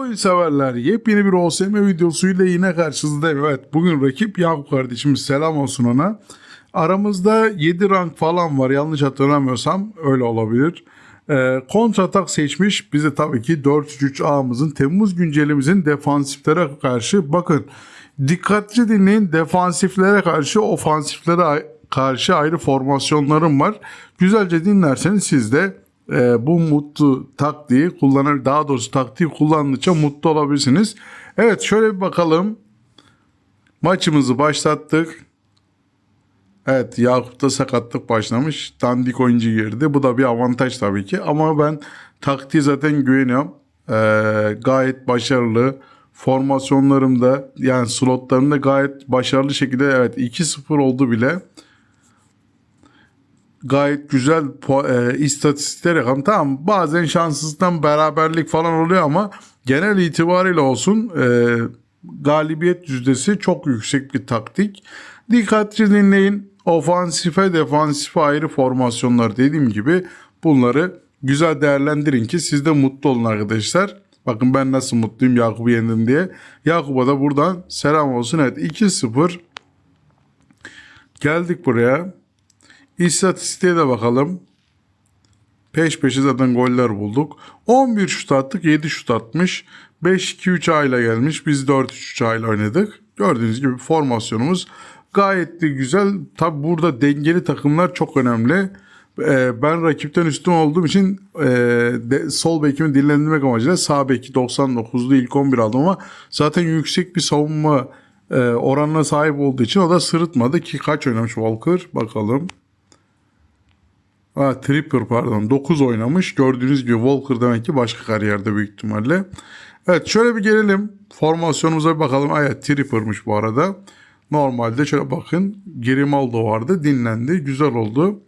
Oyun severler yepyeni bir OSM videosuyla yine karşınızdayım. Evet bugün rakip Yakup kardeşimiz selam olsun ona. Aramızda 7 rank falan var yanlış hatırlamıyorsam öyle olabilir. Ee, kontratak seçmiş bize tabii ki 4-3-3A'mızın Temmuz güncelimizin defansiflere karşı bakın dikkatli dinleyin defansiflere karşı ofansiflere karşı ayrı formasyonlarım var. Güzelce dinlerseniz siz de e, bu mutlu taktiği kullanır daha doğrusu taktiği kullandıkça mutlu olabilirsiniz. Evet şöyle bir bakalım. Maçımızı başlattık. Evet Yakup'ta sakatlık başlamış. Dandik oyuncu girdi. Bu da bir avantaj tabii ki. Ama ben taktiği zaten güveniyorum. Ee, gayet başarılı. Formasyonlarımda yani slotlarımda gayet başarılı şekilde evet 2-0 oldu bile gayet güzel e, istatistikler rakam. Tamam bazen şanssızlıktan beraberlik falan oluyor ama genel itibariyle olsun e, galibiyet yüzdesi çok yüksek bir taktik. Dikkatli dinleyin. Ofansife defansife ayrı formasyonlar dediğim gibi bunları güzel değerlendirin ki siz de mutlu olun arkadaşlar. Bakın ben nasıl mutluyum Yakup'u yendim diye. Yakup'a da buradan selam olsun. Evet 2-0 geldik buraya. İstatistiğe de bakalım. Peş peşe zaten goller bulduk. 11 şut attık, 7 şut atmış. 5-2-3 ile gelmiş. Biz 4-3-3 ile oynadık. Gördüğünüz gibi formasyonumuz gayet de güzel. Tabi burada dengeli takımlar çok önemli. Ee, ben rakipten üstün olduğum için e, sol bekimi dinlendirmek amacıyla sağ beki 99'lu ilk 11 aldım ama zaten yüksek bir savunma e, oranına sahip olduğu için o da sırıtmadı ki kaç oynamış Walker bakalım. Ha, Tripper pardon 9 oynamış. Gördüğünüz gibi Walker demek ki başka kariyerde büyük ihtimalle. Evet şöyle bir gelelim. Formasyonumuza bir bakalım. Evet Tripper'mış bu arada. Normalde şöyle bakın. Grimaldo vardı. Dinlendi. Güzel oldu.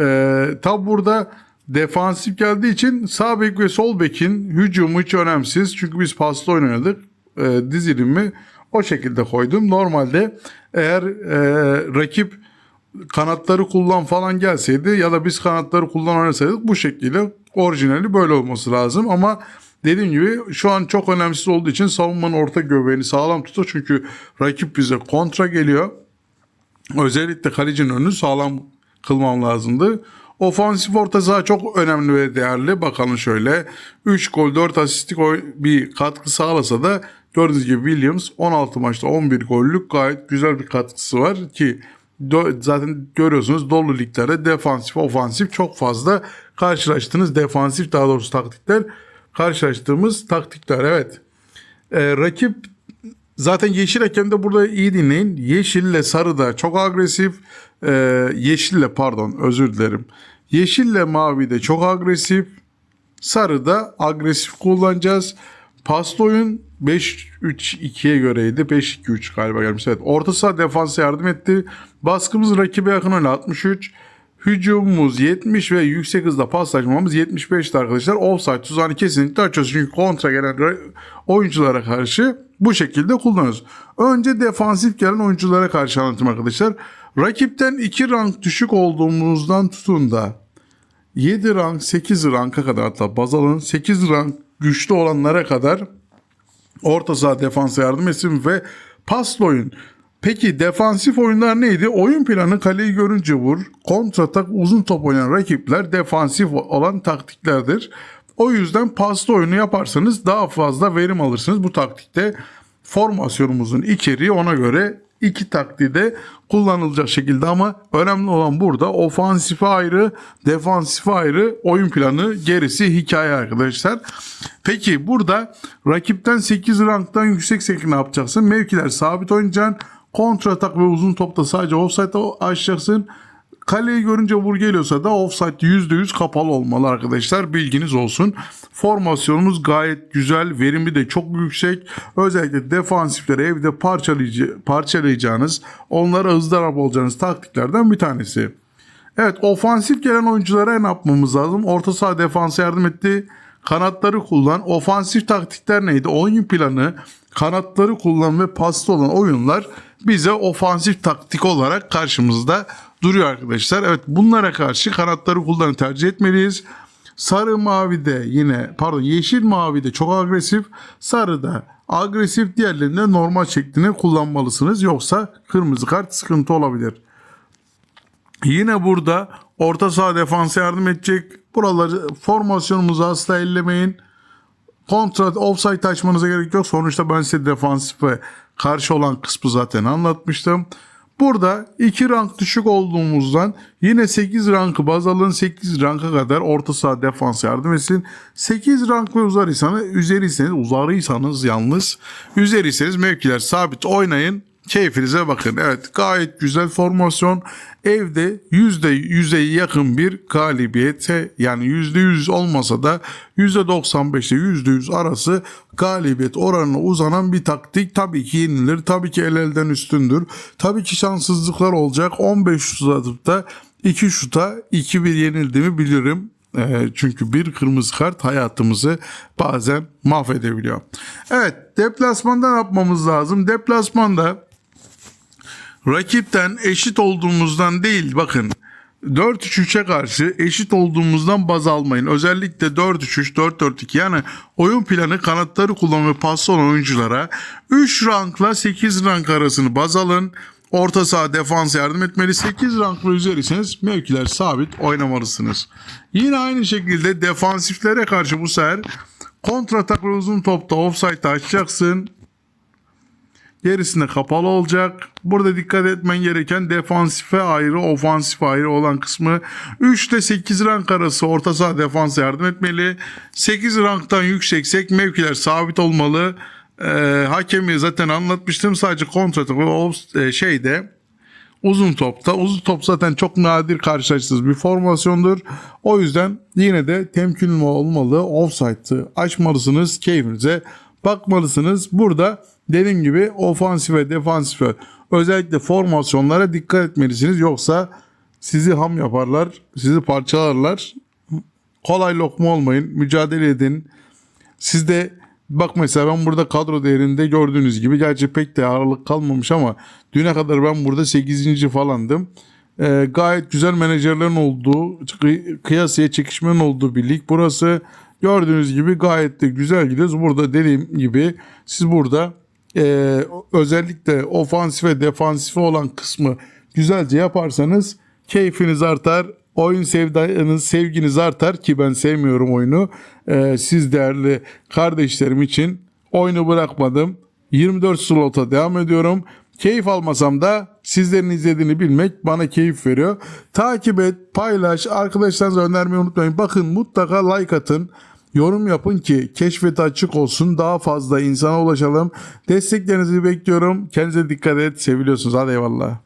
Ee, tabi burada defansif geldiği için sağ bek ve sol bekin hücumu hiç önemsiz. Çünkü biz paslı oynadık. Ee, dizilimi o şekilde koydum. Normalde eğer e, rakip kanatları kullan falan gelseydi ya da biz kanatları kullan oynasaydık bu şekilde orijinali böyle olması lazım ama dediğim gibi şu an çok önemsiz olduğu için savunmanın orta göbeğini sağlam tutuyor çünkü rakip bize kontra geliyor. Özellikle kalecinin önünü sağlam kılmam lazımdı. Ofansif orta saha çok önemli ve değerli. Bakalım şöyle 3 gol 4 asistlik bir katkı sağlasa da gördüğünüz gibi Williams 16 maçta 11 gollük gayet güzel bir katkısı var ki zaten görüyorsunuz dolu liglerde defansif ofansif çok fazla karşılaştığınız defansif daha doğrusu taktikler karşılaştığımız taktikler evet. Ee, rakip Zaten yeşil hakem de burada iyi dinleyin. Yeşille sarı da çok agresif. Ee, yeşille pardon özür dilerim. Yeşille mavi de çok agresif. Sarı da agresif kullanacağız. Paslı oyun 5-3-2'ye göreydi. 5-2-3 galiba gelmiş. Evet. Orta saha defansa yardım etti. Baskımız rakibe yakın öyle 63. Hücumumuz 70 ve yüksek hızda paslaşmamız 75'ti arkadaşlar. Offside tuzağını kesinlikle açıyoruz. Çünkü kontra gelen ra- oyunculara karşı bu şekilde kullanıyoruz. Önce defansif gelen oyunculara karşı anlatayım arkadaşlar. Rakipten 2 rank düşük olduğumuzdan tutun da 7 rank 8 ranka kadar hatta baz alın 8 rank güçlü olanlara kadar orta saha defansa yardım etsin ve paslı oyun. Peki defansif oyunlar neydi? Oyun planı kaleyi görünce vur. Kontratak uzun top oynayan rakipler defansif olan taktiklerdir. O yüzden paslı oyunu yaparsanız daha fazla verim alırsınız. Bu taktikte formasyonumuzun içeriği ona göre iki taktiğde kullanılacak şekilde ama önemli olan burada ofansife ayrı, defansife ayrı oyun planı gerisi hikaye arkadaşlar. Peki burada rakipten 8 ranktan yüksek ne yapacaksın? Mevkiler sabit oynayacaksın. Kontratak ve uzun topta sadece offside açacaksın. Kaleyi görünce vur geliyorsa da offside %100 kapalı olmalı arkadaşlar. Bilginiz olsun. Formasyonumuz gayet güzel. Verimi de çok yüksek. Özellikle defansifleri evde parçalayıcı, parçalayacağınız, onlara ızdırap olacağınız taktiklerden bir tanesi. Evet ofansif gelen oyunculara ne yapmamız lazım? Orta saha defansa yardım etti. Kanatları kullan. Ofansif taktikler neydi? Oyun planı, kanatları kullan ve paslı olan oyunlar bize ofansif taktik olarak karşımızda duruyor arkadaşlar. Evet bunlara karşı kanatları kullanı tercih etmeliyiz. Sarı mavide yine pardon yeşil mavide çok agresif. Sarıda agresif diğerlerinde normal şeklinde kullanmalısınız. Yoksa kırmızı kart sıkıntı olabilir. Yine burada orta saha defansa yardım edecek. Buraları formasyonumuzu asla ellemeyin. Kontrat offside açmanıza gerek yok. Sonuçta ben size defansif ve karşı olan kısmı zaten anlatmıştım. Burada 2 rank düşük olduğumuzdan yine 8 rankı baz alın. 8 ranka kadar orta saha defans yardım etsin. 8 rank ve uzarıysanız, üzeriyseniz, uzarıysanız yalnız üzeriyseniz mevkiler sabit oynayın. Keyfinize bakın. Evet gayet güzel formasyon. Evde %100'e yakın bir galibiyete yani %100 olmasa da %95 ile %100 arası galibiyet oranına uzanan bir taktik. Tabii ki yenilir. Tabii ki el elden üstündür. Tabii ki şanssızlıklar olacak. 15 şut atıp da 2 şuta 2-1 yenildiğimi bilirim. Ee, çünkü bir kırmızı kart hayatımızı bazen mahvedebiliyor. Evet deplasmanda ne yapmamız lazım? Deplasmanda rakipten eşit olduğumuzdan değil bakın 4-3-3'e karşı eşit olduğumuzdan baz almayın. Özellikle 4-3-3, 4-4-2 yani oyun planı kanatları kullanımı paslı olan oyunculara 3 rankla 8 rank arasını baz alın. Orta saha defans yardım etmeli. 8 rankla üzeriyseniz mevkiler sabit oynamalısınız. Yine aynı şekilde defansiflere karşı bu sefer kontratak uzun topta offside açacaksın. Gerisinde kapalı olacak. Burada dikkat etmen gereken defansife ayrı, ofansife ayrı olan kısmı 3 ile 8 rank arası orta saha defansa yardım etmeli. 8 ranktan yükseksek mevkiler sabit olmalı. Ee, hakemi zaten anlatmıştım. Sadece kontratak ve e, şeyde uzun topta. Uzun top zaten çok nadir karşılaştığınız bir formasyondur. O yüzden yine de temkinli olmalı. Offside'ı açmalısınız. Keyfinize bakmalısınız. Burada dediğim gibi ofansife, defansife özellikle formasyonlara dikkat etmelisiniz. Yoksa sizi ham yaparlar, sizi parçalarlar. Kolay lokma olmayın, mücadele edin. Siz de bak mesela ben burada kadro değerinde gördüğünüz gibi gerçi pek de ağırlık kalmamış ama düne kadar ben burada 8. falandım. Ee, gayet güzel menajerlerin olduğu, kıy- kıyasıya çekişmenin olduğu bir lig burası. Gördüğünüz gibi gayet de güzel gidiyoruz. Burada dediğim gibi siz burada e, özellikle ofansif ve defansife olan kısmı güzelce yaparsanız keyfiniz artar. Oyun sevdanız, sevginiz artar ki ben sevmiyorum oyunu. Ee, siz değerli kardeşlerim için oyunu bırakmadım. 24 slota devam ediyorum. Keyif almasam da sizlerin izlediğini bilmek bana keyif veriyor. Takip et, paylaş, arkadaşlarınıza önermeyi unutmayın. Bakın mutlaka like atın. Yorum yapın ki keşfete açık olsun. Daha fazla insana ulaşalım. Desteklerinizi bekliyorum. Kendinize dikkat et. Seviliyorsunuz. Hadi eyvallah.